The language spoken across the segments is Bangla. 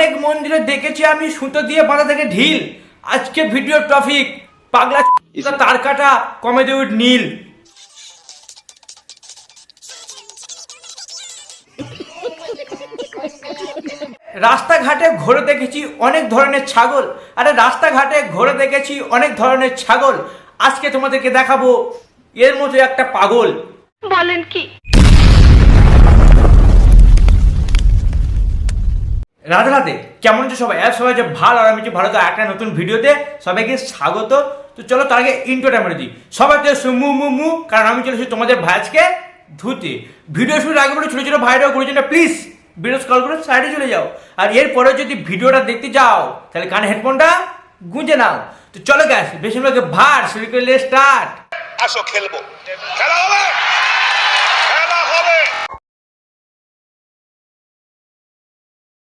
অনেক মন্দিরে দেখেছি আমি সুতো দিয়ে বাঁধা থেকে ঢিল। আজকে ভিডিও টপিক পাগলা তার কাটা কমেডি উইথ নীল। রাস্তাঘাটে ঘুরে দেখেছি অনেক ধরনের ছাগল। আরে রাস্তাঘাটে ঘুরে দেখেছি অনেক ধরনের ছাগল। আজকে তোমাদেরকে দেখাবো এর মতো একটা পাগল। বলেন কি? রাধে রাধে। কেমন আছো সবাই? আর সবাই যে ভালো, আর আমি ভালো, তো একটা নতুন ভিডিওতে সবাইকে স্বাগত। তো চলো তার আগে ইন্টোটা মেরে দিই। সবাই তো মু মু মু, কারণ আমি চলেছি তোমাদের ভাইজকে ধুতে। ভিডিও শুরুর আগে বলে, ছোটো ছোটো ভাইরাও করেছি না প্লিজ ভিডিও কল করে সাইডে চলে যাও। আর এরপরে যদি ভিডিওটা দেখতে যাও, তাহলে কানে হেডফোনটা গুঁজে নাও। তো চলো গ্যাস বেশিরভাগ ভার, শুরু করলে স্টার্ট আসো, খেলব। খেলা হবে!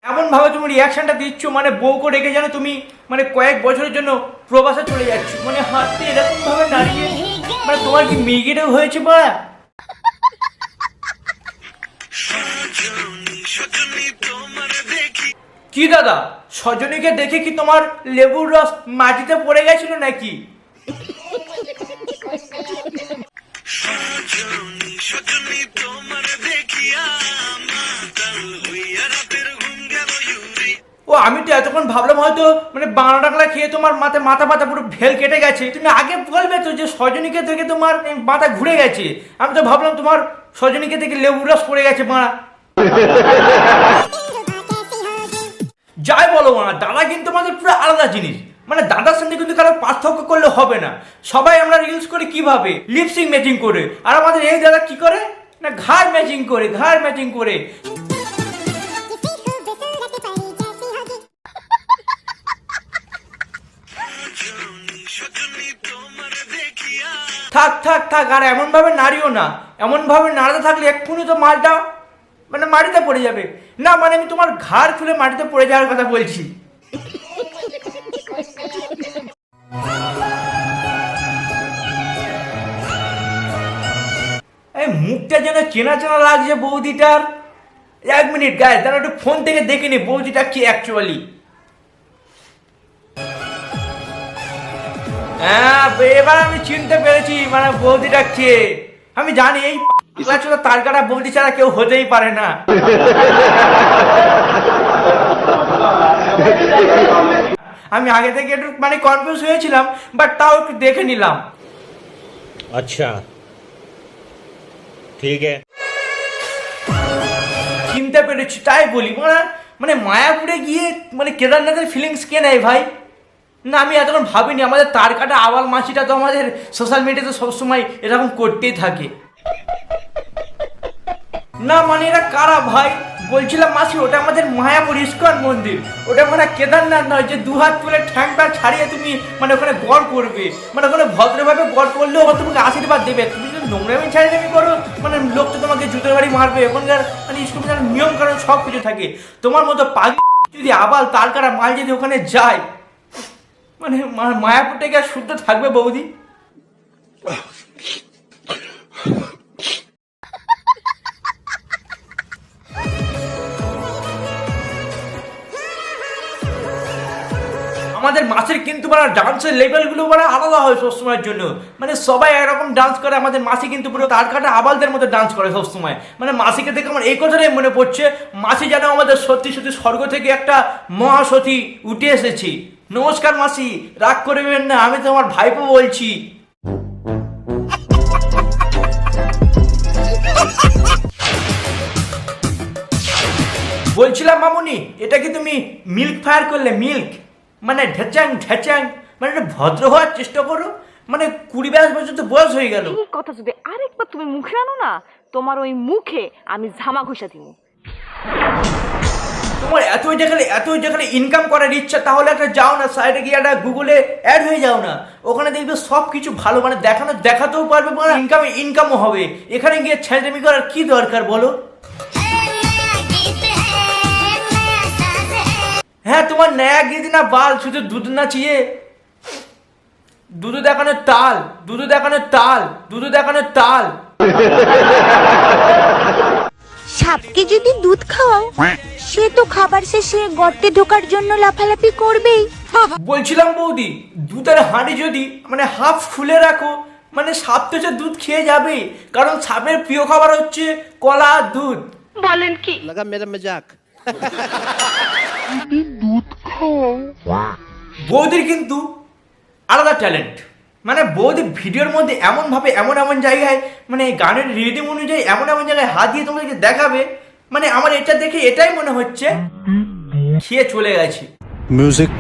এমন ভাবে তুমি রিয়াকশনটা দিচ্ছ মানে বউকে রেখে যেন তুমি মানে কয়েক বছরের জন্য প্রবাসে চলে যাচ্ছ। মানে হাঁটতে এরকম ভাবে দাঁড়িয়ে মানে তোমার কি মিগিরেও হয়েছে বা? কি দাদা, সজনীকে দেখে কি তোমার লেবুর রস মাটিতে পড়ে গেছিল নাকি? ও আমি তো এতক্ষণ ভাবলাম হয়তো মানে বাংলা টাকলা খেয়ে তোমার মাথায় মাথা মাথা পুরো ভেল কেটে গেছে। তুমি আগে বলবে তো যে সজনীকে থেকে তোমার মাথা ঘুরে গেছে। আমি তো ভাবলাম তোমার সজনীকে থেকে লেবু রস পড়ে গেছে মারা যাই বলো না দাদা কিন্তু আমাদের পুরো আলাদা জিনিস। মানে দাদার সঙ্গে কিন্তু কারও পার্থক্য করলে হবে না। সবাই আমরা রিলস করি কীভাবে? লিপসিং ম্যাচিং করে। আর আমাদের এই দাদা কি করে? না, ঘাড় ম্যাচিং করে, ঘাড় ম্যাচিং করে। থাক থাক থাক, আর এমন ভাবে নাড়িও না। এমন ভাবে নাড়াতে থাকলে এক্ষুনি তো মালটা মানে মাটিতে পড়ে যাবে। না মানে আমি তোমার ঘাড় খুলে মাটিতে পড়ে যাওয়ার কথা বলছি। মুখটা যেন চেনা চেনা লাগছে বৌদিটার। এক মিনিট গায়ে তারা একটু ফোন থেকে দেখে নি বৌদিটা কি অ্যাকচুয়ালি হ্যাঁ এবার আমি চিনতে পেরেছি মানে বৌদি ডাকছে। আমি জানি এই তার কাটা বৌদি ছাড়া কেউ হতেই পারে না। আমি আগে থেকে একটু মানে কনফিউজ হয়েছিলাম বাট তাও একটু দেখে নিলাম। আচ্ছা। ঠিক আছে। চিনতে পেরেছি তাই বলি মানে মানে মায়াপুরে গিয়ে মানে কেদারনাথের ফিলিংস কে নেয় ভাই? না, আমি এতক্ষণ ভাবিনি, আমাদের তার কাটা আওয়াল মাছিটা তো আমাদের সোশ্যাল মিডিয়াতে সবসময় এরকম করতেই থাকে। না মানে এরা কারা ভাই? বলছিলাম মাসি, ওটা আমাদের মায়াপুর ইস্কন মন্দির। ওটা মানে কেদারনাথ নয়, যে দু হাত তুলে ঠ্যাংটা ছাড়িয়ে তুমি মানে ওখানে গড় করবে। মানে ওখানে ভদ্রভাবে গড় করলেও হয়তো তোমাকে আশীর্বাদ দেবে। তুমি যদি নোংরামি ছাড়িয়ে করো মানে লোক তো তোমাকে জুতোর বাড়ি মারবে। ওখানকার মানে স্কুল নিয়ম কারণ সব কিছু থাকে। তোমার মতো পাগি যদি আবার তার কারা মাল যদি ওখানে যায় মানে মা- মায়াপুরটা কি আর শুদ্ধ থাকবে বৌদি? আমাদের মাসের কিন্তু মানে ডান্সের লেভেলগুলো মানে আলাদা হয় সবসময়ের জন্য। মানে সবাই একরকম ডান্স করে, আমাদের মাসি কিন্তু পুরো তার কাটা আবালদের মতো ডান্স করে সবসময়। মানে মাসিকে দেখে আমার এই কথাটাই মনে পড়ছে, মাসি যেন আমাদের সত্যি সত্যি স্বর্গ থেকে একটা মহাসতী উঠে এসেছি। নমস্কার মাসি, রাগ করবেন না, আমি তো আমার ভাইপো বলছি। বলছিলাম, মামুনি, এটা কি তুমি মিল্ক ফায়ার করলে? মিল্ক? মানে ঢেচাং ঢেচাং? মানে ভদ্র হওয়ার চেষ্টা করো? মানে কুড়ি বাইশ বছর তো বয়স হয়ে গেল। এই কথা যদি আরেকবার তুমি মুখে আনো না, তোমার ওই মুখে আমি ঝামা ঘষা দিব তোমার এতই যেখানে এতই যেখানে ইনকাম করার ইচ্ছা তাহলে একটা যাও না সাইডে গিয়ে একটা গুগলে অ্যাড হয়ে যাও না। ওখানে দেখবে সব কিছু ভালো মানে দেখানো দেখাতেও পারবে মানে ইনকাম ইনকামও হবে। এখানে গিয়ে ছেঁচড়ামি করার কি দরকার বলো? হ্যাঁ তোমার নয়া গীত না বাল শুধু দুধ নাচিয়ে। দুধ দেখানোর তাল দুধ দেখানোর তাল দুধ দেখানোর তাল। সাপকে যদি দুধ খাওয়াও সে তো খাবার শেষে গর্তে ঢোকার জন্য লাফালাফি করবেই। বলছিলাম বৌদি দুধের হাঁড়ি যদি মানে হাফ খুলে রাখো মানে সাপ তো যে দুধ খেয়ে যাবে কারণ সাপের প্রিয় খাবার হচ্ছে কলা দুধ। বলেন কি? লাগা মেরা মজাক। দুধ খাও। বৌদির কিন্তু আলাদা ট্যালেন্ট। মানে বৌদি ভিডিওর মধ্যে এমনভাবে এমন এমন জায়গায় মানে গানের রিদিম অনুযায়ী এমন এমন জায়গায় হাত দিয়ে তোমাদেরকে দেখাবে মানে আমার এটা দেখে এটাই মনে হচ্ছে খেয়ে চলে গেছি। মিউজিক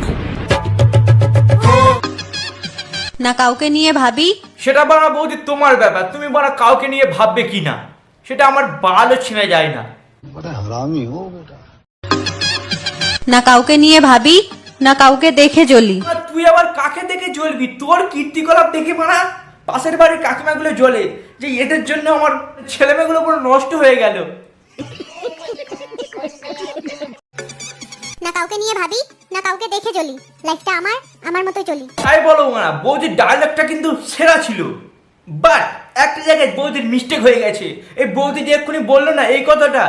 না কাউকে নিয়ে ভাবি? সেটা বড় বৌদি তোমার ব্যাপার। তুমি বড় কাউকে নিয়ে ভাববে কি না সেটা আমার বালও ছিঁড়ে যায় না। না কাউকে নিয়ে ভাবি না কাউকে দেখে জ্বলি। আর তুই আবার কাকে দেখে জ্বলবি? তোর কীর্তিকলাপ দেখে মানা পাশের বাড়ির কাকিমাগুলো জ্বলে যে এদের জন্য আমার ছেলেমেয়েগুলো পুরো নষ্ট হয়ে গেল। না কাউকে নিয়ে ভাবি না কাউকে দেখে চলি। লাইফটা আমার আমার মতোই চলি। তাই বলো মানা বৌদির ডায়লগটা কিন্তু সেরা ছিল। বাট একটা জায়গায় বৌদির মিস্টেক হয়ে গেছে। এই বৌদি যে এক্ষুনি বলল না এই কথাটা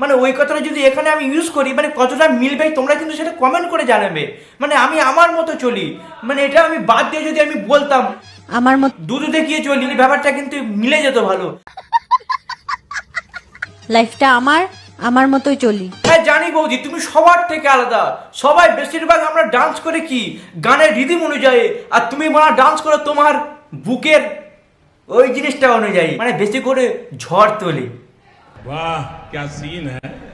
মানে ওই কথাটা যদি এখানে আমি ইউজ করি মানে কতটা মিলবে তোমরা কিন্তু সেটা কমেন্ট করে জানাবে। মানে আমি আমার মতো চলি। মানে এটা আমি বাদ দিয়ে যদি আমি বলতাম আমার মত দুধ দেখিয়ে চলি ব্যাপারটা কিন্তু মিলে যেত ভালো। লাইফটা আমার আমার মতোই চলি। হ্যাঁ জানি বৌদি তুমি সবার থেকে আলাদা। সবাই বেশিরভাগ আমরা ডান্স করে কি? গানের রিদিম অনুযায়ী। আর তুমি মারা ডান্স করো তোমার বুকের ওই জিনিসটা অনুযায়ী। মানে বেশি করে ঝড় তোলে। বাহ ক্যা সিন হ্যাঁ।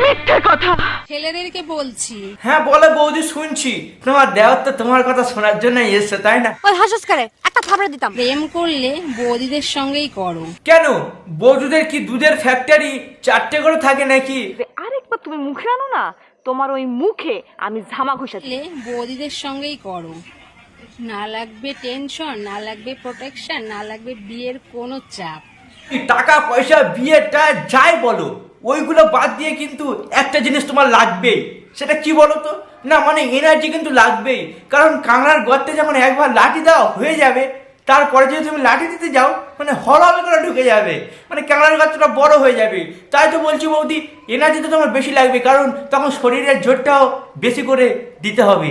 মিথ্যে কথা। ছেলেদেরকে বলছি। হ্যাঁ বলে বৌদি শুনছি। তোমার দেওয়ার তো তোমার কথা শোনার জন্য এসছে তাই না? ওই হাসস করে একটা থাপড়া দিতাম। প্রেম করলে বৌদিদের সঙ্গেই করো। কেন? বৌদিদের কি দুধের ফ্যাক্টরি চারটে করে থাকে নাকি? আরেকবার তুমি মুখে আনো না? তোমার ওই মুখে আমি ঝামা ঘষে বৌদিদের সঙ্গেই করো। না লাগবে টেনশন না লাগবে প্রোটেকশন না লাগবে বিয়ের কোনো চাপ। টাকা পয়সা বিয়েটা যাই বলো। ওইগুলো বাদ দিয়ে কিন্তু একটা জিনিস তোমার লাগবেই। সেটা কি বলো তো না মানে এনার্জি কিন্তু লাগবেই। কারণ কাংড়ার গর্তে যখন একবার লাঠি দাও হয়ে যাবে, তারপরে যদি তুমি লাঠি দিতে যাও মানে হল হল করে ঢুকে যাবে। মানে কাংড়ার গর্তটা বড় হয়ে যাবে। তাই তো বলছি বৌদি এনার্জি তো তোমার বেশি লাগবে, কারণ তখন শরীরের জোরটাও বেশি করে দিতে হবে।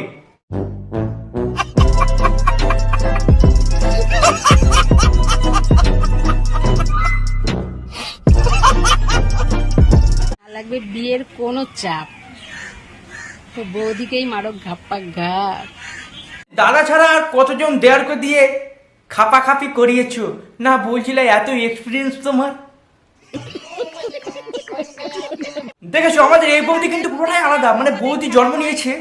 লাগবে বিয়ের কোনো চাপ। তো বৌদিকেই মারো ঘাপ্পা ঘাপ দাদা ছাড়া আর কতজন দেয়ারকে দিয়ে খাপাখাপি করিয়েছো? না বলছিলে এত এক্সপিরিয়েন্স তোমার? দেখেছ আমাদের এই বৌদি কিন্তু পুরোটাই আলাদা। মানে বৌদি জন্ম নিয়েছে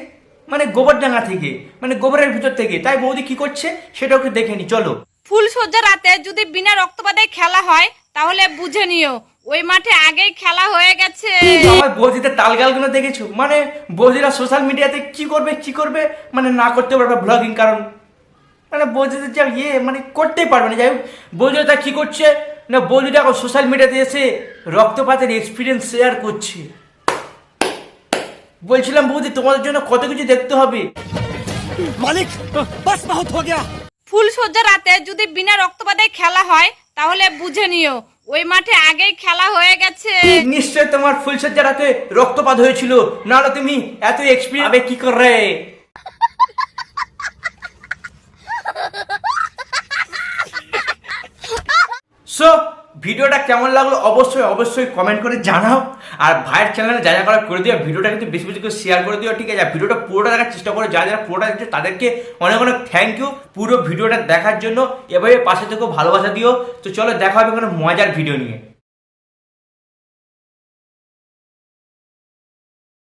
মানে গোবরডাঙ্গা থেকে মানে গোবরের ভিতর থেকে। তাই বৌদি কি করছে সেটা ওকে দেখে নি চলো। ফুলসজ্জা রাতে যদি বিনা রক্তপাতে খেলা হয় তাহলে বুঝে নিও। ওই মাঠে আগেই খেলা হয়ে গেছে। আমার বৌদিদের তালগালগুলো দেখেছ? মানে বৌদিরা সোশ্যাল মিডিয়াতে কি করবে কি করবে? মানে না করতে পারবে ব্লগিং কারণ। মানে বৌদিদের যা ইয়ে মানে করতেই পারবে না। যাই হোক তা কী করছে? না বৌদিরা সোশ্যাল মিডিয়াতে এসে রক্তপাতের এক্সপিরিয়েন্স শেয়ার করছে। বলছিলাম বৌদি তোমাদের জন্য কত কিছু দেখতে হবে। মালিক বাস ফুল সজ্জা রাতে যদি বিনা রক্তপাতে খেলা হয় তাহলে বুঝে নিও। ওই মাঠে আগেই খেলা হয়ে গেছে। নিশ্চয় তোমার ফুলসজ্জা রাতে রক্তপাত হয়েছিল? নাহলে তুমি এত এক্সপিরিয়েন্স কি করে? সো ভিডিওটা কেমন লাগল অবশ্যই অবশ্যই কমেন্ট করে জানাও। আর ভাইয়ের চ্যানেলে যা যা করা করে দিও ভিডিওটা কিন্তু বেশি বেশি করে শেয়ার করে দিও, ঠিক আছে? ভিডিওটা পুরোটা দেখার চেষ্টা করো, যারা যারা পুরোটা দেখছে, তাদেরকে অনেক অনেক থ্যাংক ইউ পুরো ভিডিওটা দেখার জন্য। এভাবে পাশে থেকেও ভালোবাসা দিও। তো চলো দেখা হবে কোনো মজার ভিডিও নিয়ে।